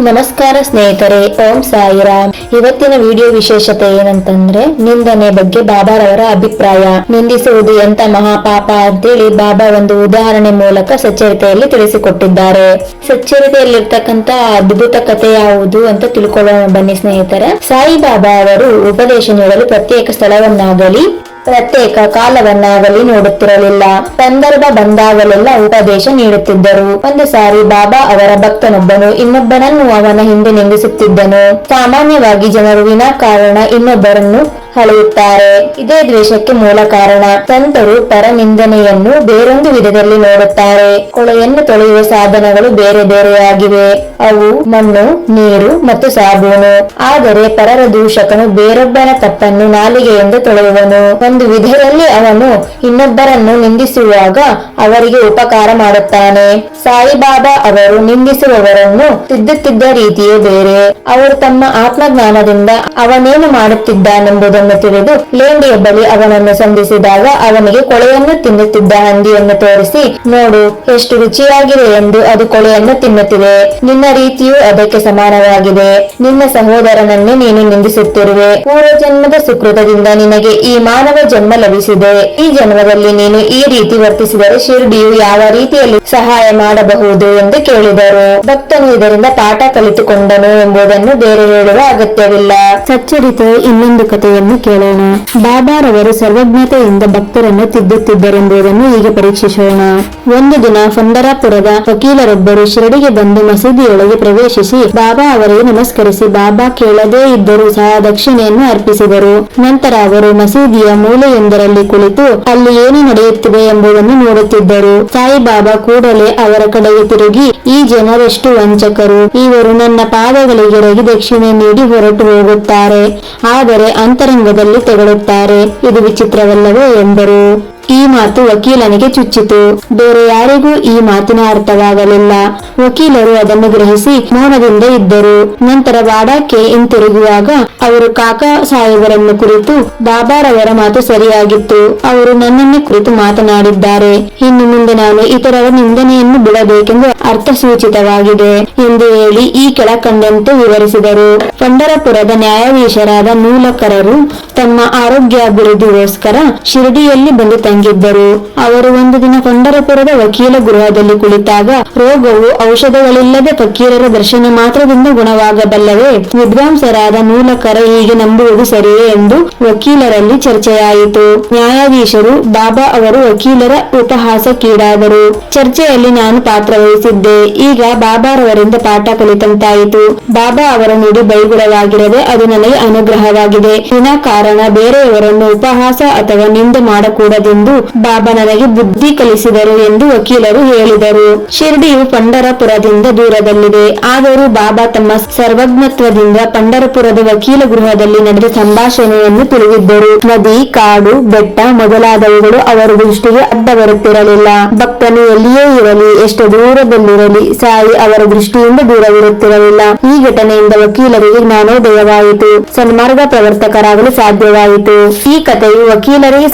ನಮಸ್ಕಾರ ಸ್ನೇಹಿತರೆ, ಓಂ ಸಾಯಿರಾಮ್. ಇವತ್ತಿನ ವಿಡಿಯೋ ವಿಶೇಷತೆ ಏನಂತಂದ್ರೆ, ನಿಂದನೆ ಬಗ್ಗೆ ಬಾಬಾರವರ ಅಭಿಪ್ರಾಯ. ನಿಂದಿಸುವುದು ಎಂತ ಮಹಾಪಾಪ ಅಂತೇಳಿ ಬಾಬಾ ಒಂದು ಉದಾಹರಣೆ ಮೂಲಕ ಸಚ್ಚರಿತೆಯಲ್ಲಿ ತಿಳಿಸಿಕೊಟ್ಟಿದ್ದಾರೆ. ಸಚ್ಚರಿತೆಯಲ್ಲಿರ್ತಕ್ಕಂತ ಅದ್ಭುತ ಕಥೆ ಯಾವುದು ಅಂತ ತಿಳ್ಕೊಳ್ಳೋಣ ಬನ್ನಿ ಸ್ನೇಹಿತರೆ. ಸಾಯಿಬಾಬಾ ಅವರು ಉಪದೇಶ ನೀಡಲು ಪ್ರತ್ಯೇಕ ಸ್ಥಳವನ್ನಾಗಲಿ ಪ್ರತ್ಯೇಕ ಕಾಲವನ್ನಾಗಲಿ ನೋಡುತ್ತಿರಲಿಲ್ಲ. ಸಂದರ್ಭ ಬಂದಾಗಲೆಲ್ಲ ಉಪದೇಶ ನೀಡುತ್ತಿದ್ದರು. ಒಂದು ಸಾರಿ ಬಾಬಾ ಅವರ ಭಕ್ತನೊಬ್ಬನು ಇನ್ನೊಬ್ಬನನ್ನು ಅವನ ಹಿಂದೆ ನಿಂದಿಸುತ್ತಿದ್ದನು. ಸಾಮಾನ್ಯವಾಗಿ ಜನರು ವಿನಾಕಾರಣ ಇನ್ನೊಬ್ಬರನ್ನು ಹಳೆಯುತ್ತಾರೆ ಇದೇ ದ್ವೇಷಕ್ಕೆ ಮೂಲ ಕಾರಣ. ಸಂತರು ಪರನಿಂದನೆಯನ್ನು ಬೇರೊಂದು ವಿಧದಲ್ಲಿ ನೋಡುತ್ತಾರೆ. ಕೊಳೆಯನ್ನು ತೊಳೆಯುವ ಸಾಧನಗಳು ಬೇರೆ ಬೇರೆಯಾಗಿವೆ. ಅವು ಮಣ್ಣು, ನೀರು ಮತ್ತು ಸಾಬೂನು. ಆದರೆ ಪರರ ದೂಷಕನು ಬೇರೊಬ್ಬನ ತಪ್ಪನ್ನು ನಾಲಿಗೆಯಿಂದ ತೊಳೆಯುವನು. ಒಂದು ವಿಧದಲ್ಲಿ ಅವನು ಇನ್ನೊಬ್ಬರನ್ನು ನಿಂದಿಸುವಾಗ ಅವರಿಗೆ ಉಪಕಾರ ಮಾಡುತ್ತಾನೆ. ಸಾಯಿಬಾಬಾ ಅವರು ನಿಂದಿಸುವವರನ್ನು ತಿದ್ದುತ್ತಿದ್ದ ರೀತಿಯೇ ಬೇರೆ. ಅವರು ತಮ್ಮ ಆತ್ಮಜ್ಞಾನದಿಂದ ಅವನೇನು ಮಾಡುತ್ತಿದ್ದಾನೆಂಬುದನ್ನು ತಿಳಿದು ಲೇಂಡಿಯ ಬಳಿ ಅವನನ್ನು ಸಂಧಿಸಿದಾಗ ಅವನಿಗೆ ಕೊಳೆಯನ್ನು ತಿನ್ನುತ್ತಿದ್ದ ಹಂದಿಯನ್ನು ತೋರಿಸಿ, ನೋಡು, ಎಷ್ಟು ರುಚಿಯಾಗಿದೆ ಎಂದು ಅದು ಕೊಳೆಯನ್ನು ತಿನ್ನುತ್ತಿದೆ. ನಿನ್ನ ರೀತಿಯು ಅದಕ್ಕೆ ಸಮಾನವಾಗಿದೆ. ನಿನ್ನ ಸಹೋದರನನ್ನೇ ನೀನು ನಿಂದಿಸುತ್ತಿರುವೆ. ಪೂರ್ವ ಜನ್ಮದ ಸುಕೃತದಿಂದ ನಿನಗೆ ಈ ಮಾನವ ಜನ್ಮ ಲಭಿಸಿದೆ. ಈ ಜನ್ಮದಲ್ಲಿ ನೀನು ಈ ರೀತಿ ವರ್ತಿಸಿದರೆ ಶಿರ್ಡಿಯು ಯಾವ ರೀತಿಯಲ್ಲಿ ಸಹಾಯ ಮಾಡಬಹುದು ಎಂದು ಕೇಳಿದರು. ಭಕ್ತನು ಇದರಿಂದ ಪಾಠ ಕಲಿತುಕೊಂಡನು ಎಂಬುದನ್ನು ಬೇರೆ ಹೇಳುವ ಅಗತ್ಯವಿಲ್ಲ. ಸಚ್ಚರಿತೆ, ಇನ್ನೊಂದು ಕಥೆಯನ್ನು ಕೇಳೋಣ. ಬಾಬಾರವರು ಸರ್ವಜ್ಞತೆಯಿಂದ ಭಕ್ತರನ್ನು ತಿದ್ದುತ್ತಿದ್ದರೆಂಬುದನ್ನು ಈಗ ಪರೀಕ್ಷಿಸೋಣ. ಒಂದು ದಿನ ಫಂಡರಾಪುರದ ವಕೀಲರೊಬ್ಬರು ಶಿರಡಿಗೆ ಬಂದು ಮಸೀದಿಯೊಳಗೆ ಪ್ರವೇಶಿಸಿ ಬಾಬಾ ಅವರಿಗೆ ನಮಸ್ಕರಿಸಿ, ಬಾಬಾ ಕೇಳದೇ ಇದ್ದರೂ ಸಹ ದಕ್ಷಿಣೆಯನ್ನು ಅರ್ಪಿಸಿದರು. ನಂತರ ಅವರು ಮಸೀದಿಯ ಮೂಲೆಯೊಂದರಲ್ಲಿ ಕುಳಿತು ಅಲ್ಲಿ ಏನು ನಡೆಯುತ್ತಿದೆ ಎಂಬುದನ್ನು ನೋಡುತ್ತಿದ್ದರು. ಸಾಯಿಬಾಬಾ ಕೂಡಲೇ ಅವರ ಕಡೆಗೆ ತಿರುಗಿ, ಈ ಜನರೆಷ್ಟು ವಂಚಕರು. ಇವರು ನನ್ನ ಪಾದಗಳಿಗೆರಗಿ ದಕ್ಷಿಣೆ ನೀಡಿ ಹೊರಟು ಹೋಗುತ್ತಾರೆ. ಆದರೆ ಅಂತರಂಗದಲ್ಲಿ ತೆಗಳುತ್ತಾರೆ. ಇದು ವಿಚಿತ್ರವಲ್ಲವೇ? ಎಂದರು. ಈ ಮಾತು ವಕೀಲನಿಗೆ ಚುಚ್ಚಿತು. ಬೇರೆ ಯಾರಿಗೂ ಈ ಮಾತಿನ ಅರ್ಥವಾಗಲಿಲ್ಲ. ವಕೀಲರು ಅದನ್ನು ಗ್ರಹಿಸಿ ಮೌನದಿಂದ ಇದ್ದರು. ನಂತರ ವಾಡಕ್ಕೆ ಹಿಂತಿರುಗುವಾಗ ಅವರು ಕಾಕಾ ಸಾಹೇಬರನ್ನು ಕುರಿತು ಬಾಬಾರವರ ಮಾತು ಸರಿಯಾಗಿತ್ತು. ಅವರು ನನ್ನನ್ನು ಕುರಿತು ಮಾತನಾಡಿದ್ದಾರೆ. ಇನ್ನು ಮುಂದೆ ನಾನು ಇತರರ ನಿಂದನೆಯನ್ನು ಬಿಡಬೇಕೆಂದು ಅರ್ಥಸೂಚಿತವಾಗಿದೆ ಎಂದು ಹೇಳಿ ಈ ಕೆಳಕಂಡಂತೆ ವಿವರಿಸಿದರು. ಪಂಡರಪುರದ ನ್ಯಾಯಾಧೀಶರಾದ ನೂಲಕರರು ತಮ್ಮ ಆರೋಗ್ಯಾಭಿವೃದ್ಧಿಗೋಸ್ಕರ ಶಿರಡಿಯಲ್ಲಿ ಬಂದು ತಂಗಿದ್ದರು ಅವರು ಒಂದು ದಿನ ಕೊಂಡರಪುರದ ವಕೀಲ ಗೃಹದಲ್ಲಿ ಕುಳಿತಾಗ ರೋಗವು ಔಷಧಗಳಿಲ್ಲದೆ ಫಕೀರರ ದರ್ಶನ ಮಾತ್ರದಿಂದ ಗುಣವಾಗಬಲ್ಲವೇ? ವಿದ್ವಾಂಸರಾದ ಮೂಲಕರ ಹೀಗೆ ನಂಬುವುದು ಸರಿಯೇ ಎಂದು ವಕೀಲರಲ್ಲಿ ಚರ್ಚೆಯಾಯಿತು. ನ್ಯಾಯಾಧೀಶರು ಬಾಬಾ ಅವರು ವಕೀಲರ ಉಪಹಾಸಕ್ಕೀಡಾದರು ಚರ್ಚೆಯಲ್ಲಿ ನಾನು ಪಾತ್ರವಹಿಸಿದ್ದೆ. ಈಗ ಬಾಬಾರವರಿಂದ ಪಾಠ ಕಲಿತಂತಾಯಿತು. ಬಾಬಾ ಅವರ ನುಡಿ ಬೈಗುಳವಾಗಿರದೆ ಅದು ನನಗೆ ಅನುಗ್ರಹವಾಗಿದೆ. ವಿನಾಕಾರಣ ಬೇರೆಯವರನ್ನು ಉಪಹಾಸ ಅಥವಾ ನಿಂದೆ ಮಾಡಕೂಡದೆಂದು ಬಾಬಾ ನನಗೆ ಬುದ್ಧಿ ಕಲಿಸಿದರು ಎಂದು ವಕೀಲರು ಹೇಳಿದರು. ಶಿರ್ಡಿಯು ಪಂಡರಪುರದಿಂದ ದೂರದಲ್ಲಿದೆ. ಆದರೂ ಬಾಬಾ ತಮ್ಮ ಸರ್ವಜ್ಞತ್ವದಿಂದ ಪಂಡರಪುರದ ವಕೀಲ ಗೃಹದಲ್ಲಿ ನಡೆದ ಸಂಭಾಷಣೆಯನ್ನು ತಿಳಿದಿದ್ದರು. ನದಿ, ಕಾಡು, ಬೆಟ್ಟ ಮೊದಲಾದವುಗಳು ಅವರ ದೃಷ್ಟಿಗೆ ಅಡ್ಡ ಬರುತ್ತಿರಲಿಲ್ಲ. ಭಕ್ತನು ಎಲ್ಲಿಯೇ ಇರಲಿ, ಎಷ್ಟು ದೂರದಲ್ಲಿರಲಿ, ಸಾಯಿ ಅವರ ದೃಷ್ಟಿಯಿಂದ ದೂರವಿರುತ್ತಿರಲಿಲ್ಲ. ಈ ಘಟನೆಯಿಂದ ವಕೀಲರಿಗೆ ಜ್ಞಾನೋದಯವಾಯಿತು. ಸನ್ಮಾರ್ಗ ಪ್ರವರ್ತಕರಾಗಲು ಸಾಧ್ಯವಾಯಿತು. ಈ ಕಥೆಯು ವಕೀಲರಿಗೆ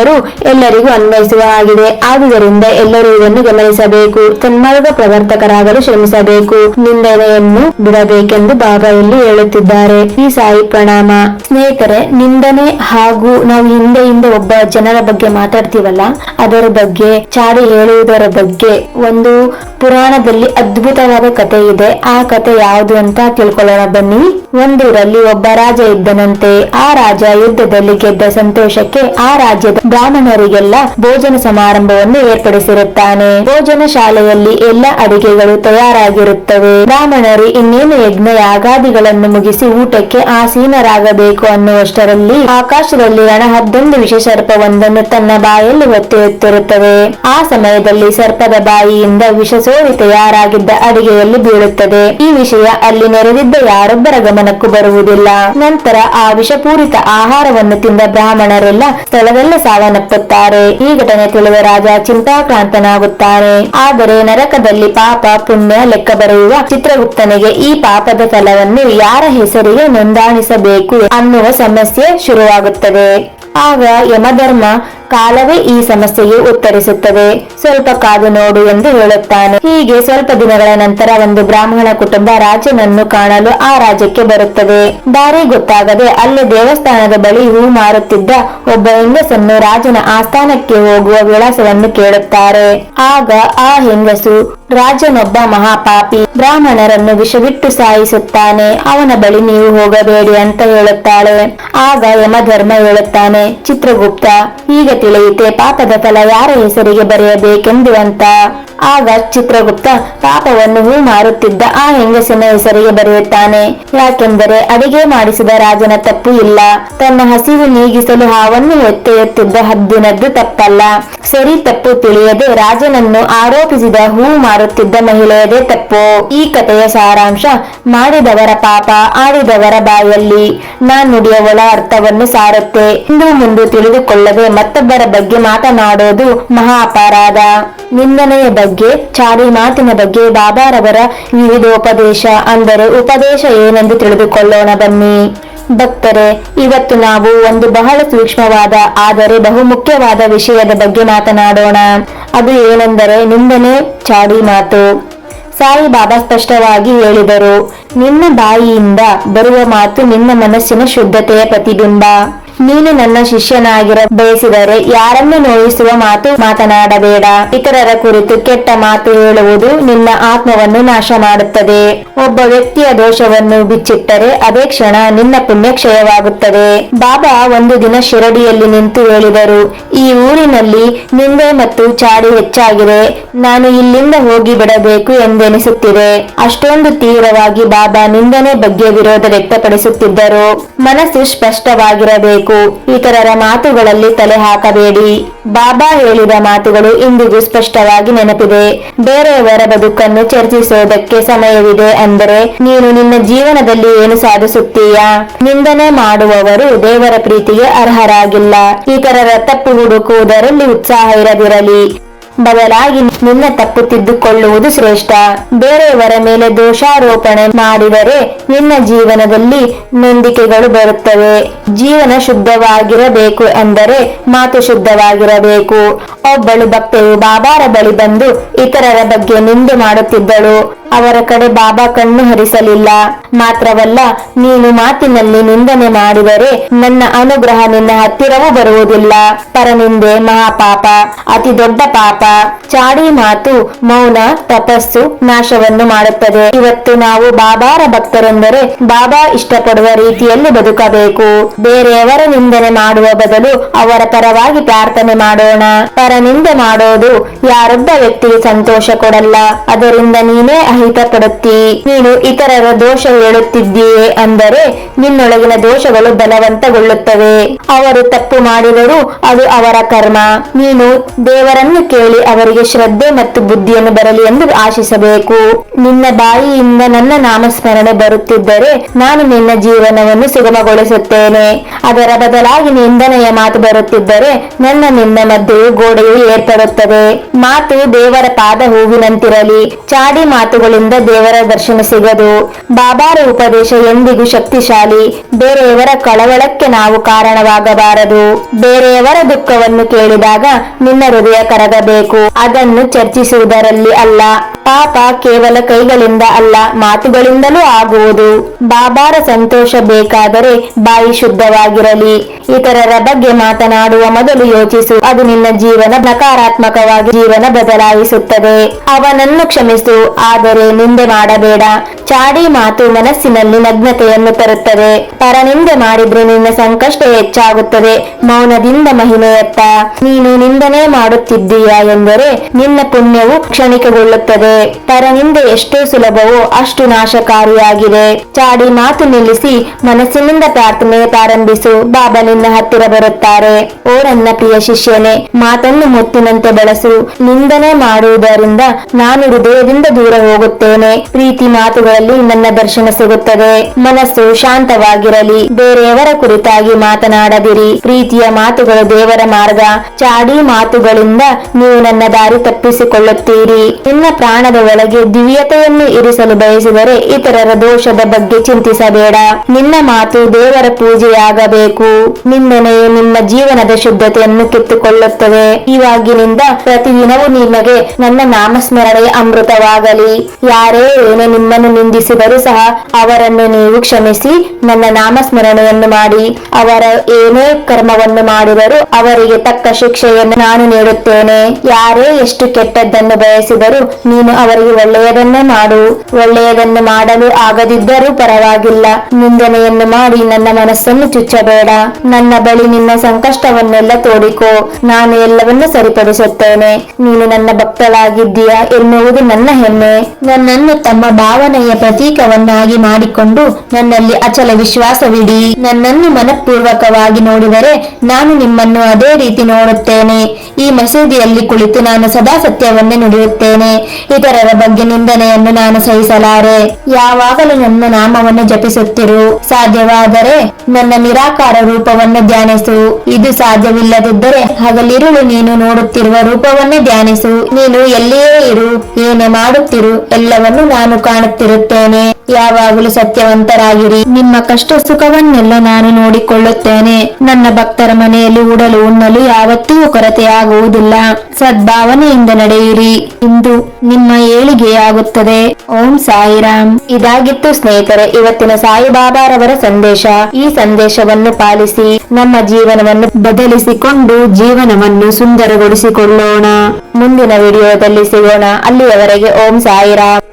ಸಂಬಂಧಿಸಿದ್ದಾದರೂ ಎಲ್ಲರಿಗೂ ಅನ್ವಯಿಸುವ ಆಗಿದೆ ಆದುದರಿಂದ ಎಲ್ಲರೂ ಇದನ್ನು ಗಮನಿಸಬೇಕು. ತನ್ಮಾರ್ಗ ಪ್ರವರ್ತಕರಾಗಲು ಶ್ರಮಿಸಬೇಕು. ನಿಂದನೆಯನ್ನು ಬಿಡಬೇಕೆಂದು ಬಾಬಾ ಇಲ್ಲಿ ಹೇಳುತ್ತಿದ್ದಾರೆ. ಈ ಸಾಯಿ ಪ್ರಣಾಮ. ಸ್ನೇಹಿತರೆ, ನಿಂದನೆ ಹಾಗೂ ನಾವು ಹಿಂದೆ ಹಿಂದೆ ಒಬ್ಬ ಜನರ ಬಗ್ಗೆ ಮಾತಾಡ್ತೀವಲ್ಲ, ಅದರ ಬಗ್ಗೆ, ಚಾಡಿ ಹೇಳುವುದರ ಬಗ್ಗೆ ಒಂದು ಪುರಾಣದಲ್ಲಿ ಅದ್ಭುತವಾದ ಕಥೆ ಇದೆ. ಆ ಕಥೆ ಯಾವುದು ಅಂತ ತಿಳ್ಕೊಳ್ಳೋಣ ಬನ್ನಿ. ಒಂದೂರಲ್ಲಿ ಒಬ್ಬ ರಾಜ ಇದ್ದನಂತೆ. ಆ ರಾಜ ಯುದ್ಧದಲ್ಲಿ ಗೆದ್ದ ಸಂತೋಷಕ್ಕೆ ಆ ರಾಜ್ಯದ ಬ್ರಾಹ್ಮಣರಿಗೆಲ್ಲ ಭೋಜನ ಸಮಾರಂಭವನ್ನು ಏರ್ಪಡಿಸಿರುತ್ತಾನೆ. ಭೋಜನ ಶಾಲೆಯಲ್ಲಿ ಎಲ್ಲ ಅಡಿಗೆಗಳು ತಯಾರಾಗಿರುತ್ತವೆ. ಬ್ರಾಹ್ಮಣರು ಇನ್ನೇನು ಯಜ್ಞ ಯಾಗಾದಿಗಳನ್ನು ಮುಗಿಸಿ ಊಟಕ್ಕೆ ಆಸೀನರಾಗಬೇಕು ಅನ್ನುವಷ್ಟರಲ್ಲಿ ಆಕಾಶದಲ್ಲಿ ರಣಹದ್ದೊಂದು ವಿಷ ಸರ್ಪವೊಂದನ್ನು ತನ್ನ ಬಾಯಲ್ಲಿ ಒತ್ತೆಯುತ್ತಿರುತ್ತವೆ. ಆ ಸಮಯದಲ್ಲಿ ಸರ್ಪದ ಬಾಯಿಯಿಂದ ವಿಷ ಸೋರಿ ತಯಾರಾಗಿದ್ದ ಅಡಿಗೆಯಲ್ಲಿ ಬೀಳುತ್ತದೆ. ಈ ವಿಷಯ ಅಲ್ಲಿ ನೆರೆದಿದ್ದ ಯಾರೊಬ್ಬರ ಗಮನಕ್ಕೂ ಬರುವುದಿಲ್ಲ. ನಂತರ ಆ ವಿಷಪೂರಿತ ಆಹಾರವನ್ನು ತಿಂದ ಬ್ರಾಹ್ಮಣರೆಲ್ಲ ಸ್ಥಳದಲ್ಲೇ ಸಾವನ್ನಪ್ಪುತ್ತಾರೆ ಈ ಘಟನೆ ತಿಳಿದ ರಾಜ ಚಿಂತಾಕ್ರಾಂತನಾಗುತ್ತಾನೆ ಆದರೆ ನರಕದಲ್ಲಿ ಪಾಪ ಪುಣ್ಯ ಲೆಕ್ಕ ಬರೆಯುವ ಚಿತ್ರಗುಪ್ತನಿಗೆ ಈ ಪಾಪದ ಫಲವನ್ನು ಯಾರ ಹೆಸರಿಗೆ ನೋಂದಾಣಿಸಬೇಕು ಅನ್ನುವ ಸಮಸ್ಯೆ ಶುರುವಾಗುತ್ತದೆ. ಆಗ ಯಮಧರ್ಮ ಕಾಲವೇ ಈ ಸಮಸ್ಯೆಗೆ ಉತ್ತರಿಸುತ್ತದೆ. ಸ್ವಲ್ಪ ಕಾದು ನೋಡು ಎಂದು ಹೇಳುತ್ತಾನೆ. ಹೀಗೆ ಸ್ವಲ್ಪ ದಿನಗಳ ನಂತರ ಒಂದು ಬ್ರಾಹ್ಮಣ ಕುಟುಂಬ ರಾಜನನ್ನು ಕಾಣಲು ಆ ರಾಜ್ಯಕ್ಕೆ ಬರುತ್ತದೆ. ದಾರಿ ಗೊತ್ತಾಗದೆ ಅಲ್ಲಿ ದೇವಸ್ಥಾನದ ಬಳಿ ಹೂ ಮಾರುತ್ತಿದ್ದ ಒಬ್ಬ ಹೆಂಗಸನ್ನು ರಾಜನ ಆಸ್ಥಾನಕ್ಕೆ ಹೋಗುವ ವಿಳಾಸವನ್ನು ಕೇಳುತ್ತಾರೆ. ಆಗ ಆ ಹೆಂಗಸು ರಾಜನೊಬ್ಬ ಮಹಾಪಾಪಿ. ಬ್ರಾಹ್ಮಣರನ್ನು ವಿಷವಿಟ್ಟು ಸಾಯಿಸುತ್ತಾನೆ. ಅವನ ಬಳಿ ನೀವು ಹೋಗಬೇಡಿ ಅಂತ ಹೇಳುತ್ತಾಳೆ. ಆಗ ಯಮಧರ್ಮ ಹೇಳುತ್ತಾನೆ, ಚಿತ್ರಗುಪ್ತ ಈಗ ತಿಳಿಯಿತೆ ಪಾಪದ ಫಲ ಯಾರ ಹೆಸರಿಗೆ ಬರೆಯಬೇಕೆಂದು ಅಂತ. ಆಗ ಚಿತ್ರಗುಪ್ತ ಪಾಪವನ್ನು ಹೂ ಮಾರುತ್ತಿದ್ದ ಆ ಹೆಂಗಸಿನ ಹೆಸರಿಗೆ ಬರೆಯುತ್ತಾನೆ. ಯಾಕೆಂದರೆ ಅಡಿಗೆ ಮಾಡಿಸಿದ ರಾಜನ ತಪ್ಪು ಇಲ್ಲ. ತನ್ನ ಹಸಿವು ನೀಗಿಸಲು ಹಾವನ್ನು ಎತ್ತೆಯುತ್ತಿದ್ದ ಹದ್ದಿನದ್ದು ತಪ್ಪಲ್ಲ. ಸರಿ ತಪ್ಪು ತಿಳಿಯದೆ ರಾಜನನ್ನು ಆರೋಪಿಸಿದ ಹೂ ಮಾರುತ್ತಿದ್ದ ಮಹಿಳೆಯದೇ ತಪ್ಪು. ಈ ಕಥೆಯ ಸಾರಾಂಶ, ಮಾಡಿದವರ ಪಾಪ ಆಡಿದವರ ಬಾಯಲ್ಲಿ. ನಾನುಡಿಯ ಒಳ ಅರ್ಥವನ್ನು ಸಾರುತ್ತೆ. ಇಂದು ಮುಂದೆ ತಿಳಿದುಕೊಳ್ಳದೆ ಮತ್ತೊಬ್ಬರ ಬಗ್ಗೆ ಮಾತನಾಡೋದು ಮಹಾ ಅಪರಾಧ. ನಿಂದನೆಯ ಬಗ್ಗೆ ಚಾಡಿ ಮಾತಿನ ಬಗ್ಗೆ ಬಾಬಾರವರ ವಿವಿಧೋಪದೇಶ ಅಂದರೆ ಉಪದೇಶ ಏನೆಂದು ತಿಳಿದುಕೊಳ್ಳೋಣ ಬನ್ನಿ. ಭಕ್ತರೆ, ಇವತ್ತು ನಾವು ಒಂದು ಬಹಳ ಸೂಕ್ಷ್ಮವಾದ, ಆದರೆ ಬಹುಮುಖ್ಯವಾದ ವಿಷಯದ ಬಗ್ಗೆ ಮಾತನಾಡೋಣ. ಅದು ಏನೆಂದರೆ ನಿಂದನೆ ಚಾಡಿ ಮಾತು. ಸಾಯಿಬಾಬಾ ಸ್ಪಷ್ಟವಾಗಿ ಹೇಳಿದರು, ನಿನ್ನ ಬಾಯಿಯಿಂದ ಬರುವ ಮಾತು ನಿನ್ನ ಮನಸ್ಸಿನ ಶುದ್ಧತೆಯ ಪ್ರತಿಬಿಂಬ. ನೀನು ನನ್ನ ಶಿಷ್ಯನಾಗಿರ ಬಯಸಿದರೆ ಯಾರನ್ನು ನೋಯಿಸುವ ಮಾತು ಮಾತನಾಡಬೇಡ. ಇತರರ ಕುರಿತು ಕೆಟ್ಟ ಮಾತು ಹೇಳುವುದು ನಿನ್ನ ಆತ್ಮವನ್ನು ನಾಶ ಮಾಡುತ್ತದೆ ಒಬ್ಬ ವ್ಯಕ್ತಿಯ ದೋಷವನ್ನು ಬಿಚ್ಚಿಟ್ಟರೆ ಅದೇ ಕ್ಷಣ ನಿನ್ನ ಪುಣ್ಯ ಕ್ಷಯವಾಗುತ್ತದೆ ಬಾಬಾ ಒಂದು ದಿನ ಶಿರಡಿಯಲ್ಲಿ ನಿಂತು ಹೇಳಿದರು, ಈ ಊರಿನಲ್ಲಿ ನಿಂದೆ ಮತ್ತು ಚಾಡಿ ಹೆಚ್ಚಾಗಿದೆ. ನಾನು ಇಲ್ಲಿಂದ ಹೋಗಿ ಬಿಡಬೇಕು ಎಂದೆನಿಸುತ್ತಿದೆ. ಅಷ್ಟೊಂದು ತೀವ್ರವಾಗಿ ಬಾಬಾ ನಿಂದನೆ ಬಗ್ಗೆ ವಿರೋಧ ವ್ಯಕ್ತಪಡಿಸುತ್ತಿದ್ದರು. ಮನಸ್ಸು ಸ್ಪಷ್ಟವಾಗಿರಬೇಕು. ಇತರರ ಮಾತುಗಳಲ್ಲಿ ತಲೆ ಹಾಕಬೇಡಿ. ಬಾಬಾ ಹೇಳಿದ ಮಾತುಗಳು ಇಂದಿಗೂ ಸ್ಪಷ್ಟವಾಗಿ ನೆನಪಿದೆ. ಬೇರೆಯವರ ಬದುಕನ್ನು ಚರ್ಚಿಸೋದಕ್ಕೆ ಸಮಯವಿದೆ ಅಂದರೆ ನೀನು ನಿನ್ನ ಜೀವನದಲ್ಲಿ ಏನು ಸಾಧಿಸುತ್ತೀಯಾ? ನಿಂದನೆ ಮಾಡುವವರು ದೇವರ ಪ್ರೀತಿಗೆ ಅರ್ಹರಾಗಿಲ್ಲ. ಇತರರ ತಪ್ಪು ಹುಡುಕುವುದರಲ್ಲಿ ಉತ್ಸಾಹ ಇರದಿರಲಿ. ಬದಲಾಗಿ ನಿನ್ನ ತಪ್ಪು ತಿದ್ದುಕೊಳ್ಳುವುದು ಶ್ರೇಷ್ಠ. ಬೇರೆಯವರ ಮೇಲೆ ದೋಷಾರೋಪಣೆ ಮಾಡಿದರೆ ನಿನ್ನ ಜೀವನದಲ್ಲಿ ನೊಂದಿಕೆಗಳು ಬರುತ್ತವೆ. ಜೀವನ ಶುದ್ಧವಾಗಿರಬೇಕು ಎಂದರೆ ಮಾತು ಶುದ್ಧವಾಗಿರಬೇಕು. ಒಬ್ಬಳು ಭಕ್ತೆಯು ಬಾಬಾರ ಬಳಿ ಬಂದು ಇತರರ ಬಗ್ಗೆ ನಿಂದೆ ಮಾಡುತ್ತಿದ್ದಳು. ಅವರ ಕಡೆ ಬಾಬಾ ಕಣ್ಣು ಹರಿಸಲಿಲ್ಲ. ಮಾತ್ರವಲ್ಲ, ನೀನು ಮಾತಿನಲ್ಲಿ ನಿಂದನೆ ಮಾಡಿದರೆ ನನ್ನ ಅನುಗ್ರಹ ನಿನ್ನ ಹತ್ತಿರವೂ ಬರುವುದಿಲ್ಲ. ಪರನಿಂದೆ ಮಹಾಪಾಪ, ಅತಿ ದೊಡ್ಡ ಪಾಪ. ಚಾಡಿ ಮಾತು, ಮೌನ, ತಪಸ್ಸು ನಾಶವನ್ನು ಮಾಡುತ್ತದೆ. ಇವತ್ತು ನಾವು ಬಾಬಾರ ಭಕ್ತರೆಂದರೆ ಬಾಬಾ ಇಷ್ಟಪಡುವ ರೀತಿಯಲ್ಲಿ ಬದುಕಬೇಕು. ಬೇರೆಯವರ ನಿಂದನೆ ಮಾಡುವ ಬದಲು ಅವರ ಪರವಾಗಿ ಪ್ರಾರ್ಥನೆ ಮಾಡೋಣ. ಪರನಿಂದೆ ಮಾಡೋದು ಯಾರೊಬ್ಬ ವ್ಯಕ್ತಿಗೆ ಸಂತೋಷ ಕೊಡಲ್ಲ. ಅದರಿಂದ ನೀನೇ ಪಡುತ್ತಿ ನೀನು ಇತರರ ದೋಷ ಹೇಳುತ್ತಿದ್ದೀಯೇ ಅಂದರೆ ನಿನ್ನೊಳಗಿನ ದೋಷಗಳು ಬಲವಂತಗೊಳ್ಳುತ್ತವೆ. ಅವರು ತಪ್ಪು ಮಾಡಿದರೂ ಅದು ಅವರ ಕರ್ಮ. ನೀನು ದೇವರನ್ನು ಕೇಳಿ ಅವರಿಗೆ ಶ್ರದ್ಧೆ ಮತ್ತು ಬುದ್ಧಿಯನ್ನು ಬರಲಿ ಎಂದು ಆಶಿಸಬೇಕು. ನಿನ್ನ ಬಾಯಿಯಿಂದ ನನ್ನ ನಾಮಸ್ಮರಣೆ ಬರುತ್ತಿದ್ದರೆ ನಾನು ನಿನ್ನ ಜೀವನವನ್ನು ಸುಗಮಗೊಳಿಸುತ್ತೇನೆ. ಅದರ ಬದಲಾಗಿ ನಿಂದನೆಯ ಮಾತು ಬರುತ್ತಿದ್ದರೆ ನನ್ನ ನಿನ್ನ ಮಧ್ಯೆಯು ಗೋಡೆಯು ಏರ್ಪಡುತ್ತದೆ. ಮಾತು ದೇವರ ಪಾದ ಹೂವಿನಂತಿರಲಿ. ಚಾಡಿ ಮಾತುಗಳಿಂದ ದೇವರ ದರ್ಶನ ಸಿಗದು ಬಾಬಾರ ಉಪದೇಶ ಎಂದಿಗೂ ಶಕ್ತಿಶಾಲಿ. ಬೇರೆಯವರ ಕಳವಳಕ್ಕೆ ನಾವು ಕಾರಣವಾಗಬಾರದು. ಬೇರೆಯವರ ದುಃಖವನ್ನು ಕೇಳಿದಾಗ ನಿನ್ನ ಹೃದಯ ಕರಗಬೇಕು. ಅದನ್ನು ಚರ್ಚಿಸುವುದರಲ್ಲಿ ಅಲ್ಲ. ಪಾಪ ಕೇವಲ ಕೈಗಳಿಂದ ಅಲ್ಲ, ಮಾತುಗಳಿಂದಲೂ ಆಗುವುದು. ಬಾಬಾರ ಸಂತೋಷ ಬೇಕಾದರೆ ಬಾಯಿ ಶುದ್ಧವಾಗಿರಲಿ. ಇತರರ ಬಗ್ಗೆ ಮಾತನಾಡುವ ಮೊದಲು ಯೋಚಿಸು. ಅದು ನಿನ್ನ ಜೀವನ ನಕಾರಾತ್ಮಕವಾಗಿ ಜೀವನ ಬದಲಾಯಿಸುತ್ತದೆ. ಅವನನ್ನು ಕ್ಷಮಿಸು. ಆದರೆ ನಿಂದೆ ಮಾಡಬೇಡ ಚಾಡಿ ಮಾತು ಮನಸ್ಸಿನಲ್ಲಿ ನಗ್ನತೆಯನ್ನು ತರುತ್ತದೆ. ಪರನಿಂದೆ ಮಾಡಿದ್ರೆ ನಿನ್ನ ಸಂಕಷ್ಟ ಹೆಚ್ಚಾಗುತ್ತದೆ. ಮೌನದಿಂದ ಮಹಿಮೆಯತ್ತ. ನೀನು ನಿಂದನೆ ಮಾಡುತ್ತಿದ್ದೀಯಾ ಎಂದರೆ ನಿನ್ನ ಪುಣ್ಯವು ಕ್ಷಣಿಕಗೊಳ್ಳುತ್ತದೆ. ಪರನಿಂದೆ ಎಷ್ಟು ಸುಲಭವೋ ಅಷ್ಟು ನಾಶಕಾರಿಯಾಗಿದೆ. ಚಾಡಿ ಮಾತು ನಿಲ್ಲಿಸಿ ಮನಸ್ಸಿನಿಂದ ಪ್ರಾರ್ಥನೆ ಪ್ರಾರಂಭಿಸು. ಬಾಬಾ ನಿನ್ನ ಹತ್ತಿರ ಬರುತ್ತಾರೆ. ಓ ನನ್ನ ಪ್ರಿಯ ಶಿಷ್ಯನೇ, ಮಾತನ್ನು ಮುತ್ತಿನಂತೆ ಬಳಸು. ನಿಂದನೆ ಮಾಡುವುದರಿಂದ ನಾನು ಹೃದಯದಿಂದ ದೂರ ಹೋಗುತ್ತೇನೆ. ಪ್ರೀತಿ ಮಾತುಗಳಲ್ಲಿ ನನ್ನ ದರ್ಶನ ಸಿಗುತ್ತದೆ. ಮನಸ್ಸು ಶಾಂತವಾಗಿರಲಿ. ಬೇರೆಯವರ ಕುರಿತಾಗಿ ಮಾತನಾಡದಿರಿ. ಪ್ರೀತಿಯ ಮಾತುಗಳು ದೇವರ ಮಾರ್ಗ. ಚಾಡಿ ಮಾತುಗಳಿಂದ ನೀವು ನನ್ನ ದಾರಿ ತಪ್ಪಿಸಿಕೊಳ್ಳುತ್ತೀರಿ. ನಿನ್ನ ಪ್ರಾಣ ಪ್ರಾಣದ ಒಳಗೆ ದಿವ್ಯತೆಯನ್ನು ಇರಿಸಲು ಬಯಸಿದರೆ ಇತರರ ದೋಷದ ಬಗ್ಗೆ ಚಿಂತಿಸಬೇಡ. ನಿನ್ನ ಮಾತು ದೇವರ ಪೂಜೆಯಾಗಬೇಕು. ನಿಂದನೆಯು ನಿಮ್ಮ ಜೀವನದ ಶುದ್ಧತೆಯನ್ನು ಕಿತ್ತುಕೊಳ್ಳುತ್ತದೆ. ಇವಾಗಿನಿಂದ ಪ್ರತಿದಿನವೂ ನಿಮಗೆ ನನ್ನ ನಾಮಸ್ಮರಣೆ ಅಮೃತವಾಗಲಿ. ಯಾರೇ ಏನೇ ನಿಮ್ಮನ್ನು ನಿಂದಿಸಿದರೂ ಸಹ ಅವರನ್ನು ನೀವು ಕ್ಷಮಿಸಿ, ನನ್ನ ನಾಮಸ್ಮರಣೆಯನ್ನು ಮಾಡಿ, ಅವರ ಏನೇ ಕರ್ಮವನ್ನು ಮಾಡಿದರೂ ಅವರಿಗೆ ತಕ್ಕ ಶಿಕ್ಷೆಯನ್ನು ನಾನು ನೀಡುತ್ತೇನೆ. ಯಾರೇ ಎಷ್ಟು ಕೆಟ್ಟದ್ದನ್ನು ಬಯಸಿದರೂ ನೀನು ಅವರಿಗೆ ಒಳ್ಳೆಯದನ್ನೇ ಮಾಡು. ಒಳ್ಳೆಯದನ್ನು ಮಾಡಲು ಆಗದಿದ್ದರೂ ಪರವಾಗಿಲ್ಲ. ನಿಂದನೆಯನ್ನು ಮಾಡಿ ನನ್ನ ಮನಸ್ಸನ್ನು ಚುಚ್ಚಬೇಡ. ನನ್ನ ಬಳಿ ನಿನ್ನ ಸಂಕಷ್ಟವನ್ನೆಲ್ಲ ತೋಡಿಕೋ. ನಾನು ಎಲ್ಲವನ್ನೂ ಸರಿಪಡಿಸುತ್ತೇನೆ. ನೀನು ನನ್ನ ಭಕ್ತಳಾಗಿದ್ದೀಯಾ ಎನ್ನುವುದು ನನ್ನ ಹೆಮ್ಮೆ. ನನ್ನನ್ನು ತಮ್ಮ ಭಾವನೆಯ ಪ್ರತೀಕವನ್ನಾಗಿ ಮಾಡಿಕೊಂಡು ನನ್ನಲ್ಲಿ ಅಚಲ ವಿಶ್ವಾಸವಿಡಿ. ನನ್ನನ್ನು ಮನಪೂರ್ವಕವಾಗಿ ನೋಡಿದರೆ ನಾನು ನಿಮ್ಮನ್ನು ಅದೇ ರೀತಿ ನೋಡುತ್ತೇನೆ. ಈ ಮಸೀದಿಯಲ್ಲಿ ಕುಳಿತು ನಾನು ಸದಾ ಸತ್ಯವನ್ನೇ ನುಡಿಯುತ್ತೇನೆ. ಇತರರ ಬಗ್ಗೆ ನಿಂದನೆಯನ್ನು ನಾನು ಸಹಿಸಲಾರೆ. ಯಾವಾಗಲೂ ನನ್ನ ನಾಮವನ್ನು ಜಪಿಸುತ್ತಿರು. ಸಾಧ್ಯವಾದರೆ ನನ್ನ ನಿರಾಕಾರ ರೂಪವನ್ನು ಧ್ಯಾನಿಸು. ಇದು ಸಾಧ್ಯವಿಲ್ಲದಿದ್ದರೆ ಹಗಲಿರುಳು ನೀನು ನೋಡುತ್ತಿರುವ ರೂಪವನ್ನೇ ಧ್ಯಾನಿಸು. ನೀನು ಎಲ್ಲಿಯೇ ಇರು, ಏನೇ ಮಾಡುತ್ತಿರು, ಎಲ್ಲವನ್ನು ನಾನು ಕಾಣುತ್ತಿರುತ್ತೇನೆ ಯಾವಾಗಲೂ ಸತ್ಯವಂತರಾಗಿರಿ. ನಿಮ್ಮ ಕಷ್ಟ ಸುಖವನ್ನೆಲ್ಲ ನಾನು ನೋಡಿಕೊಳ್ಳುತ್ತೇನೆ. ನನ್ನ ಭಕ್ತರ ಮನೆಯಲ್ಲಿ ಉಡಲು ಉಣ್ಣಲು ಯಾವತ್ತೂ ಕೊರತೆಯಾಗುವುದಿಲ್ಲ. ಸದ್ಭಾವನೆಯಿಂದ ನಡೆಯಿರಿ. ಇಂದು ನಿಮ್ಮ ಏಳಿಗೆಯಾಗುತ್ತದೆ. ಓಂ ಸಾಯಿರಾಮ್. ಇದಾಗಿತ್ತು ಸ್ನೇಹಿತರೆ, ಇವತ್ತಿನ ಸಾಯಿಬಾಬಾರವರ ಸಂದೇಶ. ಈ ಸಂದೇಶವನ್ನು ಪಾಲಿಸಿ, ನಮ್ಮ ಜೀವನವನ್ನು ಬದಲಿಸಿಕೊಂಡು ಜೀವನವನ್ನು ಸುಂದರಗೊಳಿಸಿಕೊಳ್ಳೋಣ. ಮುಂದಿನ ವಿಡಿಯೋದಲ್ಲಿ ಸಿಗೋಣ. ಅಲ್ಲಿಯವರೆಗೆ ಓಂ ಸಾಯಿರಾಮ್.